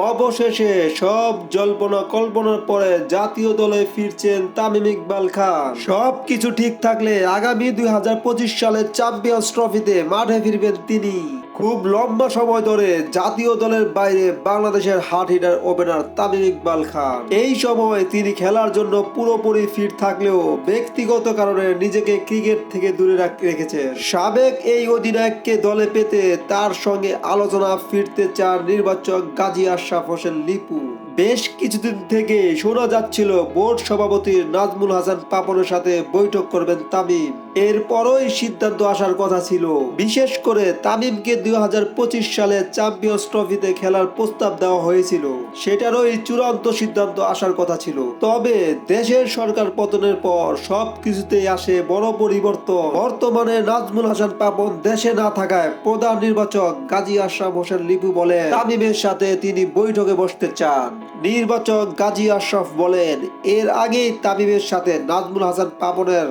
অবশেষে সব জল্পনা কল্পনার পরে জাতীয় দলে ফিরছেন তামিম ইকবাল খান। সব কিছু ঠিক থাকলে আগামী দুই হাজার পঁচিশ সালে চ্যাম্পিয়ন্স ট্রফিতে মাঠে ফিরবেন তিনি। খুব লম্বা সময় ধরে জাতীয় দলের বাইরে বাংলাদেশের hard hitter opener Tamim Iqbal Khan. এই সময় তিনি খেলার জন্য পুরোপুরি ফিট থাকলেও ব্যক্তিগত কারণে নিজেকে ক্রিকেট থেকে দূরে রেখেছে সাবেক এই অধিনায়ককে দলে পেতে তার সঙ্গে আলোচনা ফিরতে চান নির্বাচক গাজী আশরাফ হোসেন লিপু। বেশ কিছুদিন থেকে শোনা যাচ্ছিল, বোর্ড সভাপতি নাজমুল হাসান পাপনের সাথে বৈঠক করবেন তামিম। এরপরই সিদ্ধান্ত আসার কথা ছিল। বিশেষ করে তামিমকে দুই হাজার পঁচিশ সালে চ্যাম্পিয়ন্স ট্রফিতে খেলার প্রস্তাব দেওয়া হয়েছিল। সেটারই চূড়ান্ত সিদ্ধান্ত আসার কথা ছিল। তবে দেশের সরকার পতনের পর সব কিছুতেই আসে বড় পরিবর্তন। বর্তমানে নাজমুল হাসান পাপন দেশে না থাকায় প্রধান নির্বাচক গাজী আশরাফ হোসেন লিপু বলে তামিমের সাথে তিনি বৈঠকে বসতে চান। নির্বাচক গাজী আশরাফ বলেন, এর আগেই তামিমের সাথে নাজমুল হাসান পাপনের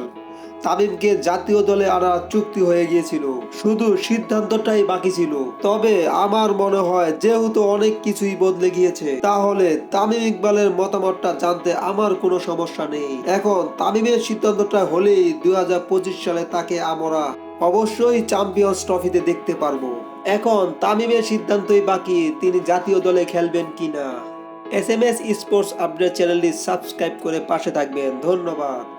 তামিমকে জাতীয় দলে আনার চুক্তি হয়ে গিয়েছিল। শুধু সিদ্ধান্তটাই বাকি ছিল। তবে আমার মনে হয় যেহেতু অনেক কিছুই বদলে গিয়েছে, তাহলে তামিম ইকবালের মতামতটা জানতে আমার কোনো সমস্যা নেই। এখন তামিমের সিদ্ধান্তটা হলেই দুই হাজার পঁচিশ সালে তাকে আমরা অবশ্যই চ্যাম্পিয়ন্স ট্রফিতে দেখতে পারব। এখন তামিমের সিদ্ধান্তই বাকি, তিনি জাতীয় দলে খেলবেন কিনা। S M S sports update চ্যানেলটি সাবস্ক্রাইব করে পাশে থাকবেন। ধন্যবাদ।